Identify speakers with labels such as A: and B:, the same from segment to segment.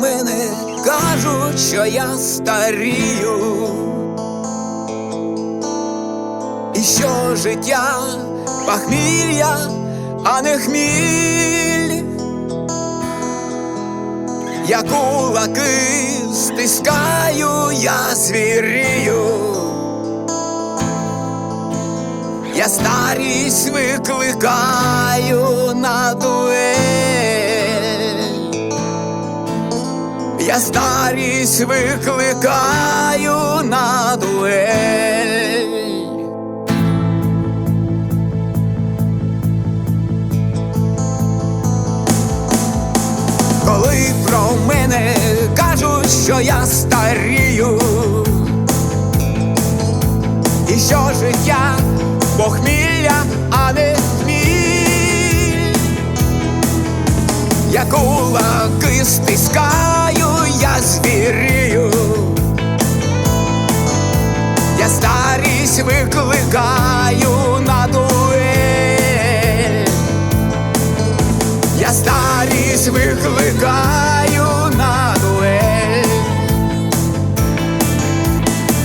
A: мене кажуть, що я старію, і що життя пахмілля, а не хміль. Я кулаки стискаю, я звірію. Я старість викликаю Старість викликаю на дуель. Коли про мене кажуть, що я старію, і що життя похмілля, а не хміль. Я кулаки стискаю, я звірію. Я старість викликаю на дуель. Я старість викликаю на дуель.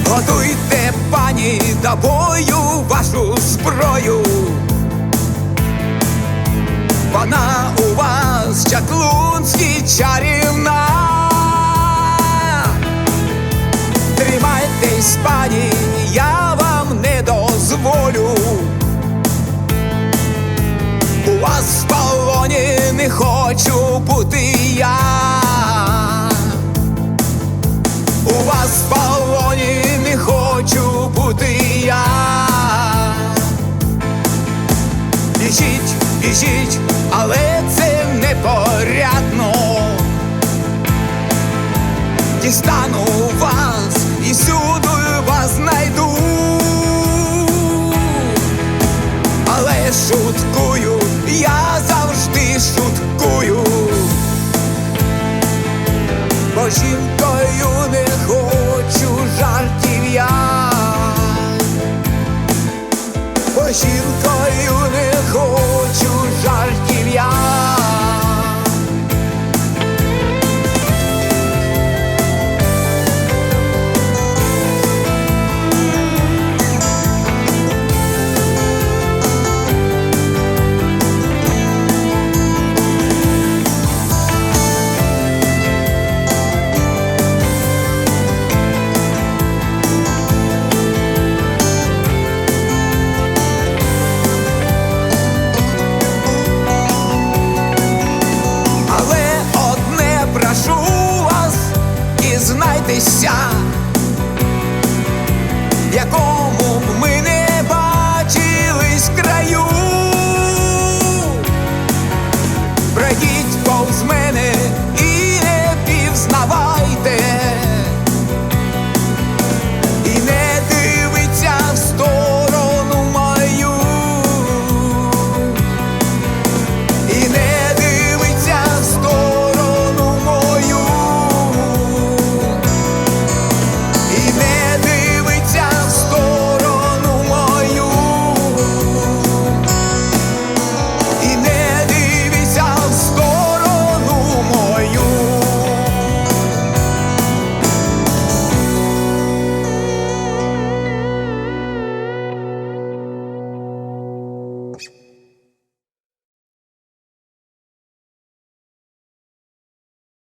A: Готуйте, пані, до бою вашу зброю. Вона у вас чаклунський чарівна. Тримайтесь, пані, я вам не дозволю. У вас в полоні не хочу бути я. У вас в полоні не хочу бути я. Біжіть, біжіть, але це непорядно. Дістану жінкою прощай.